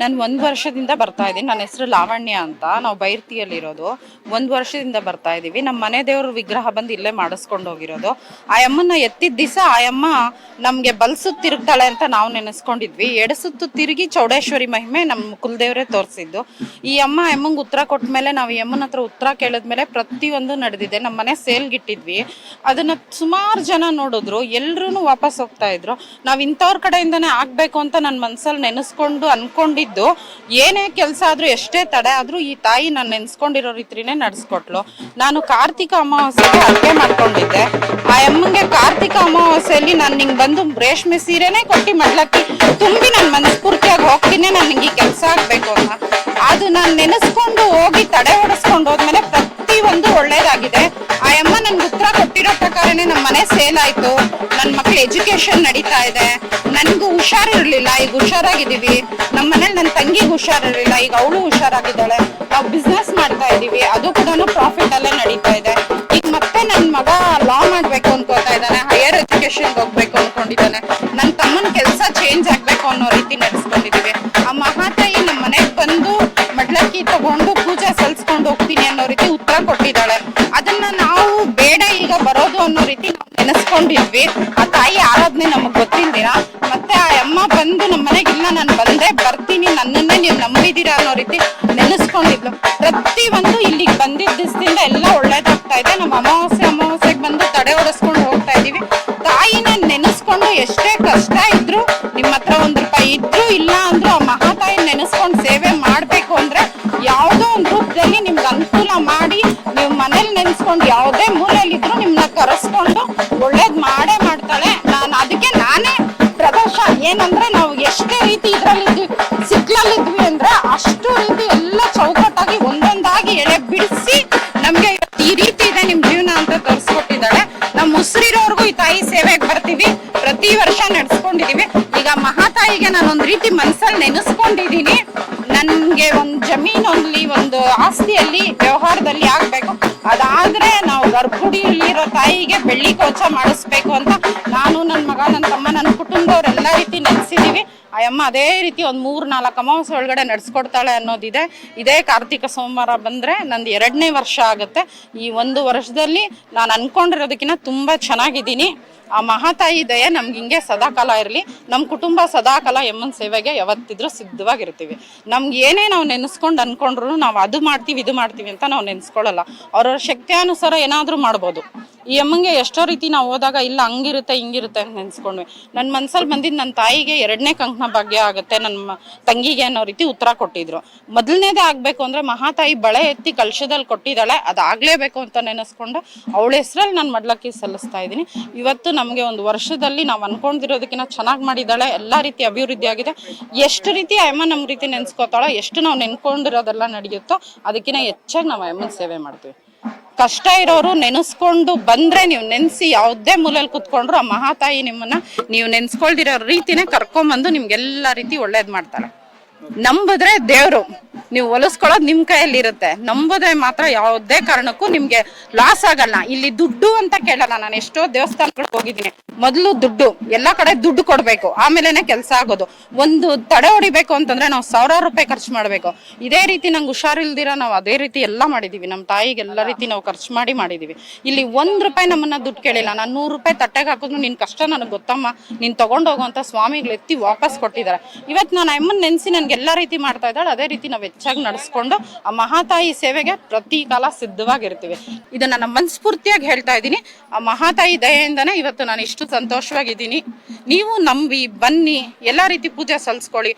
ನಾನು ಒಂದು ವರ್ಷದಿಂದ ಬರ್ತಾ ಇದ್ದೀನಿ. ನನ್ನ ಹೆಸರು ಲಾವಣ್ಯ ಅಂತ. ನಾವು ಬೈರ್ತಿಯಲ್ಲಿರೋದು. ಒಂದು ವರ್ಷದಿಂದ ಬರ್ತಾ ಇದ್ದೀವಿ ನಮ್ಮ ಮನೆ ದೇವ್ರ ವಿಗ್ರಹ ಬಂದು ಇಲ್ಲೇ ಮಾಡಿಸ್ಕೊಂಡು ಹೋಗಿರೋದು. ಆ ಅಮ್ಮನ ಎತ್ತಿದ ದಿವಸ ಆ ಅಮ್ಮ ನಮಗೆ ಬಲ್ಸುತ್ತು ತಿರುಗ್ತಾಳೆ ಅಂತ ನಾವು ನೆನೆಸ್ಕೊಂಡಿದ್ವಿ. ಎಡಸುತ್ತು ತಿರುಗಿ ಚೌಡೇಶ್ವರಿ ಮಹಿಮೆ ನಮ್ಮ ಕುಲದೇವರೇ ತೋರಿಸಿದ್ದು. ಈ ಅಮ್ಮ ಅಮ್ಮಂಗೆ ಉತ್ತರ ಕೊಟ್ಟ ಮೇಲೆ ನಾವು ಅಮ್ಮನ ಹತ್ರ ಉತ್ತರ ಕೇಳಿದ್ಮೇಲೆ ಪ್ರತಿಯೊಂದು ನಡೆದಿದೆ. ನಮ್ಮ ಮನೆ ಸೇಲ್ಗಿಟ್ಟಿದ್ವಿ. ಅದನ್ನ ಸುಮಾರು ಜನ ನೋಡಿದ್ರು. ಎಲ್ರೂ ವಾಪಸ್ ಹೋಗ್ತಾ ಇದ್ರು. ನಾವು ಇಂಥವ್ರ ಕಡೆಯಿಂದನೇ ಆಗ್ಬೇಕು ಅಂತ ನನ್ನ ಮನಸ್ಸಲ್ಲಿ ನೆನೆಸ್ಕೊಂಡು ಅನ್ಕೊಂಡಿದ್ದು ಏನೇ ಕೆಲಸ ಆದ್ರೂ ಎಷ್ಟೇ ತಡೆ ಆದ್ರೂ ಈ ತಾಯಿ ನಾನು ನೆನೆಸ್ಕೊಂಡಿರೋ ರೀತಿನೇ ನಡೆಸ್ಕೊಟ್ಲು. ನಾನು ಕಾರ್ತಿಕ ಅಮಾವಾಸ್ಯೆಗೆ ಅಡುಗೆ ಮಾಡ್ಕೊಂಡಿದ್ದೆ. ಆ ಅಮ್ಮಂಗೆ ಕಾರ್ತಿಕ ಅಮಾವಾಸ್ಯೆಯಲ್ಲಿ ನಾನು ನಿಂಗೆ ಬಂದು ರೇಷ್ಮೆ ಸೀರೆನೇ ಕೊಟ್ಟು ಮಡ್ಲಕ್ಕಿ ತುಂಬಿ ನಾನು ಮನಸ್ಫೂರ್ತಿಯಾಗಿ ಹೋಗ್ತೀನಿ, ನಾನು ನಿಂಗೆ ಈ ಕೆಲಸ ಆಗಬೇಕು ಅಂತ. ಅದು ನಾನು ನೆನೆಸ್ಕೊಂಡು ಹೋಗಿ ತಡೆ ಹೊಡೆಸ್ಕೊಂಡು ಹೋದ್ಮೇಲೆ ಪ್ರತಿ ಒಂದು ಒಳ್ಳೇದಾಗಿದೆ. ನನ್ಗೆ ಕೊಟ್ಟಿರೋ ಪ್ರಕಾರನೇ ನಮ್ಮ ಮನೆ ಸೇಲ್ ಆಯ್ತು. ನನ್ನ ಮಕ್ಳ ಎಜುಕೇಶನ್ ನಡೀತಾ ಇದೆ. ನನ್ಗೂ ಹುಷಾರಿರ್ಲಿಲ್ಲ. ಈಗ ಹುಷಾರಾಗಿದ್ದೀವಿ. ನಮ್ಮ ಮನೇಲಿ ನನ್ನ ತಂಗಿಗೆ ಹುಷಾರಿರ್ಲಿಲ್ಲ. ಈಗ ಅವಳು ಹುಷಾರಾಗಿದ್ದಾಳೆ. ನಾವು ಬಿಸ್ನೆಸ್ ಮಾಡ್ತಾ ಇದ್ದೀವಿ. ಅದು ಕೂಡ ಪ್ರಾಫಿಟ್ ಅಲ್ಲೇ ನಡೀತಾ ಇದೆ. ಈಗ ಮತ್ತೆ ನನ್ನ ಮಗ ಲಾ ಮಾಡ್ಬೇಕು ಅನ್ಕೋತಾ ಇದ್ದಾನೆ. ಹೈಯರ್ ಎಜುಕೇಶನ್ ಹೋಗ್ಬೇಕು ಅನ್ಕೊಂಡಿದ್ದಾನೆ. ನನ್ನ ತಮ್ಮನ ಕೆಲಸ ಚೇಂಜ್ ಆಗ್ಬೇಕು ಅನ್ನೋ ರೀತಿ ನಡೆಸ್ಕೊಂಡಿದ್ದೀವಿ. ಆ ಮಹಾತಾಯಿ ನಮ್ಮ ಮನೆಗೆ ಬಂದು ಮಡ್ಲಕ್ಕಿ ತಗೊಂಡು ಪೂಜೆ ಸಲ್ಸ್ಕೊಂಡು ಹೋಗ್ತೀನಿ ಅನ್ನೋ ರೀತಿ ಉತ್ತರ ಕೊಟ್ಟಿದ್ದಾಳೆ. ಬೇಡ ಈಗ ಬರೋದು ಅನ್ನೋ ರೀತಿ ನಾವು ನೆನೆಸ್ಕೊಂಡಿದ್ವಿ. ಆ ತಾಯಿ ಆರಾಧನೆ ನಮಗ್ ಗೊತ್ತಿಲ್ದಿರ ಮತ್ತೆ ಆ ಅಮ್ಮ ಬಂದು ನಮ್ಮ ಮನೆಗೆ ಇಲ್ಲ, ನಾನು ಬಂದೆ ಬರ್ತೀನಿ, ನನ್ನನ್ನೇ ನೀವು ನಂಬಿದೀರಾ ಅನ್ನೋ ರೀತಿ ನೆನೆಸ್ಕೊಂಡಿದ್ಲು. ಪ್ರತಿ ಒಂದು ಇಲ್ಲಿಗೆ ಬಂದಿದ್ದ ದಿವಸದಿಂದ ಎಲ್ಲ ಒಳ್ಳೇದಾಗ್ತಾ ಇದೆ. ನಮ್ಮ ಅಮಾವಾಸ್ಯೆ, ಅಮಾವಾಸ್ಯೆಗೆ ಬಂದು ತಡೆ ಹೊಡೆಸ್ಕೊಂಡು ಹೋಗ್ತಾ ಇದೀವಿ. ತಾಯಿನ ನೆನೆಸ್ಕೊಂಡು ಎಷ್ಟೇ ಕಷ್ಟ ಇದ್ರು ನಿಮ್ಮ ಹತ್ರ ಒಂದ್ ರೂಪಾಯಿ ಇದ್ರು ಇಲ್ಲ ನೆನೆಸ್ಕೊಂಡು ಯಾವುದೇ ಮೂಲೆಯಲ್ಲಿ ಇದ್ರು ನಿಮ್ನ ಕರೆಸ್ಕೊಂಡು ಒಳ್ಳೇದ್ ಮಾಡೇ ಮಾಡ್ತಾಳೆ. ನಾನು ಅದಕ್ಕೆ ನಾನೇ ಪ್ರದರ್ಶ. ಏನಂದ್ರೆ ನಾವು ಎಷ್ಟೇ ರೀತಿ ಇದ್ರಲ್ಲಿದ್ವಿ ಸಿಕ್ಲಲ್ಲಿದ್ವಿ ಅಂದ್ರೆ ಅಷ್ಟು ರೀತಿ ಎಲ್ಲ ಚೌಕಟ್ಟಾಗಿ ಒಂದೊಂದಾಗಿ ಎಳೆ ಬಿಡಿಸಿ ನಮ್ಗೆ ಈ ರೀತಿ ಇದೆ ನಿಮ್ ಜೀವನ ಅಂತ ತೋರಿಸ್ಕೊಟ್ಟಿದ್ದಾಳೆ. ನಮ್ಮ ಉಸಿರಿರೋರ್ಗು ಈ ತಾಯಿ ಸೇವೆಗೆ ಬರ್ತೀವಿ. ಪ್ರತಿ ವರ್ಷ ನಡ್ಸ್ಕೊಂಡಿದೀವಿ. ಈಗ ಮಹಾತಾಯಿಗೆ ನಾನು ಒಂದ್ ರೀತಿ ಮನ್ಸಲ್ಲಿ ನೆನೆಸ್ಕೊಂಡಿದೀನಿ. ಗರ್ಭುಡಿಯಲ್ಲಿರೋ ತಾಯಿಗೆ ಬೆಳ್ಳಿ ಕೋಚ ಮಾಡಿಸ್ಬೇಕು ಅಂತ ನಾನು ನನ್ನ ಮಗ ನನ್ನ ತಮ್ಮ ನನ್ನ ಕುಟುಂಬದವರೆಲ್ಲ ರೀತಿ ನೆನೆಸಿದೀವಿ. ಆ ಅಮ್ಮ ಅದೇ ರೀತಿ ಒಂದು ಮೂರು ನಾಲ್ಕು ಅಮಾವಾಸ್ಯೆ ಒಳಗಡೆ ನಡೆಸ್ಕೊಡ್ತಾಳೆ ಅನ್ನೋದಿದೆ. ಇದೇ ಕಾರ್ತಿಕ ಸೋಮವಾರ ಬಂದರೆ ನಂದು ಎರಡನೇ ವರ್ಷ ಆಗುತ್ತೆ. ಈ ಒಂದು ವರ್ಷದಲ್ಲಿ ನಾನು ಅಂದ್ಕೊಂಡಿರೋದಕ್ಕಿಂತ ತುಂಬ ಚೆನ್ನಾಗಿದ್ದೀನಿ. ಆ ಮಹಾತಾಯಿ ದಯೆ ನಮ್ಗೆ ಹಿಂಗೆ ಸದಾಕಾಲ ಇರಲಿ. ನಮ್ಮ ಕುಟುಂಬ ಸದಾಕಾಲ ಎಮ್ಮನ ಸೇವೆಗೆ ಯಾವತ್ತಿದ್ರೂ ಸಿದ್ಧವಾಗಿರ್ತೀವಿ. ನಮ್ಗೆ ಏನೇ ನಾವು ನೆನೆಸ್ಕೊಂಡು ಅನ್ಕೊಂಡ್ರು ನಾವು ಅದು ಮಾಡ್ತೀವಿ, ಇದು ಮಾಡ್ತೀವಿ ಅಂತ ನಾವು ನೆನೆಸ್ಕೊಳ್ಳಲ್ಲ ಅವ್ರವ್ರ ಶಕ್ತಿಯಾನುಸಾರ ಏನಾದರೂ ಮಾಡ್ಬೋದು. ಈ ಅಮ್ಮಂಗೆ ಎಷ್ಟೋ ರೀತಿ ನಾವು ಹೋದಾಗ ಇಲ್ಲ, ಹಂಗಿರುತ್ತೆ, ಹಿಂಗಿರುತ್ತೆ ಅಂತ ನೆನೆಸ್ಕೊಂಡ್ವಿ. ನನ್ನ ಮನ್ಸಲ್ಲಿ ಬಂದಿದ್ದು ನನ್ನ ತಾಯಿಗೆ ಎರಡನೇ ಕಂಕಣ ಭಾಗ್ಯ ಆಗುತ್ತೆ ನನ್ನ ತಂಗಿಗೆ ಅನ್ನೋ ರೀತಿ ಉತ್ತರ ಕೊಟ್ಟಿದ್ರು. ಮೊದಲನೇದೇ ಆಗಬೇಕು ಅಂದರೆ ಮಹಾತಾಯಿ ಬಳೆ ಎತ್ತಿ ಕಲಶದಲ್ಲಿ ಕೊಟ್ಟಿದ್ದಾಳೆ, ಅದಾಗಲೇಬೇಕು ಅಂತ ನೆನೆಸ್ಕೊಂಡು ಅವಳ ಹೆಸರಲ್ಲಿ ನಾನು ಮಡ್ಲಕ್ಕಿ ಸಲ್ಲಿಸ್ತಾ ಇದ್ದೀನಿ. ಇವತ್ತು ನಮಗೆ ಒಂದು ವರ್ಷದಲ್ಲಿ ನಾವು ಅನ್ಕೊಂಡಿರೋದಕ್ಕಿಂತ ಚೆನ್ನಾಗಿ ಮಾಡಿದ್ದಾಳೆ, ಎಲ್ಲ ರೀತಿ ಅಭಿವೃದ್ಧಿ ಆಗಿದೆ. ಎಷ್ಟು ರೀತಿ ಅಯ್ಯಮ್ಮ ನಮ್ಮ ರೀತಿ ನೆನ್ಸ್ಕೊತಾಳೋ, ಎಷ್ಟು ನಾವು ನೆನ್ಕೊಂಡಿರೋದೆಲ್ಲ ನಡೆಯುತ್ತೋ ಅದಕ್ಕಿಂತ ಹೆಚ್ಚಾಗಿ ನಾವು ಅಮ್ಮನ ಸೇವೆ ಮಾಡ್ತೀವಿ. ಕಷ್ಟ ಇರೋರು ನೆನೆಸ್ಕೊಂಡು ಬಂದ್ರೆ ನೀವು ನೆನೆಸಿ ಯಾವುದೇ ಮೂಲೆಯಲ್ಲಿ ಕುತ್ಕೊಂಡ್ರು ಆ ಮಹಾತಾಯಿ ನಿಮ್ಮನ್ನ ನೀವು ನೆನ್ಸ್ಕೊಳ್ದಿರೋ ರೀತಿನೇ ಕರ್ಕೊಂಬಂದು ನಿಮ್ಗೆಲ್ಲ ರೀತಿ ಒಳ್ಳೇದ್ ಮಾಡ್ತಾಳೆ ನಂಬಿದ್ರೆ ದೇವ್ರು. ನೀವು ಹೊಲಿಸ್ಕೊಳ್ಳೋದು ನಿಮ್ ಕೈಯಲ್ಲಿ ಇರುತ್ತೆ ನಂಬುದ್ರೆ ಮಾತ್ರ ಯಾವುದೇ ಕಾರಣಕ್ಕೂ ನಿಮ್ಗೆ ಲಾಸ್ ಆಗಲ್ಲ. ಇಲ್ಲಿ ದುಡ್ಡು ಅಂತ ಕೇಳಲ್ಲ ನಾನು. ಎಷ್ಟೋ ದೇವಸ್ಥಾನಗಳಿಗೆ ಹೋಗಿದ್ದೀನಿ. ಮೊದಲು ದುಡ್ಡು, ಎಲ್ಲ ಕಡೆ ದುಡ್ಡು ಕೊಡ್ಬೇಕು. ಆಮೇಲೆನೆ ಕೆಲಸ ಆಗೋದು. ಒಂದು ತಡೆ ಹೊಡಿಬೇಕು ಅಂತಂದ್ರೆ ನಾವು ಸಾವಿರಾರು ರೂಪಾಯಿ ಖರ್ಚು ಮಾಡ್ಬೇಕು. ಇದೇ ರೀತಿ ನಂಗೆ ಹುಷಾರಿಲ್ದಿರ ನಾವು ಅದೇ ರೀತಿ ಎಲ್ಲ ಮಾಡಿದೀವಿ. ನಮ್ಮ ತಾಯಿಗೆ ಎಲ್ಲ ರೀತಿ ನಾವು ಖರ್ಚು ಮಾಡಿ ಮಾಡಿದೀವಿ. ಇಲ್ಲಿ ಒಂದ್ ರೂಪಾಯಿ ನಮ್ಮನ್ನ ದುಡ್ಡು ಕೇಳಿಲ್ಲ. ನಾನು ನೂರು ರೂಪಾಯಿ ತಟ್ಟೆಗೆ ಹಾಕಿದ್ರು ನಿನ್ ಕಷ್ಟ ನನಗೆ ಗೊತ್ತಮ್ಮ. ನೀನ್ ತಗೊಂಡ್ ಹೋಗುವಂತ ಸ್ವಾಮಿಗಳು ಎತ್ತಿ ವಾಪಸ್ ಕೊಟ್ಟಿದ್ದಾರೆ. ಇವತ್ತು ನಾನು ಅಮ್ಮನ್ ನೆನ್ಸಿ ನನ್ಗೆ ಎಲ್ಲ ರೀತಿ ಮಾಡ್ತಾ ಇದ್ದಾಳೆ, ಅದೇ ರೀತಿ ನಾವು ಹೆಚ್ಚಾಗಿ ನಡೆಸ್ಕೊಂಡು ಆ ಮಹಾತಾಯಿ ಸೇವೆಗೆ ಪ್ರತಿ ಕಾಲ ಸಿದ್ಧವಾಗಿರ್ತೀವಿ. ಇದನ್ನ ನಾನು ಮನಸ್ಫೂರ್ತಿಯಾಗಿ ಹೇಳ್ತಾ ಇದ್ದೀನಿ. ಆ ಮಹಾತಾಯಿ ದಯೆಯಿಂದನೇ ಇವತ್ತು ನಾನು ಇಷ್ಟು ಸಂತೋಷವಾಗಿದ್ದೀನಿ. ನೀವು ನಂಬಿ, ಬನ್ನಿ, ಎಲ್ಲ ರೀತಿ ಪೂಜೆ ಸಲ್ಲಿಸ್ಕೊಳ್ಳಿ.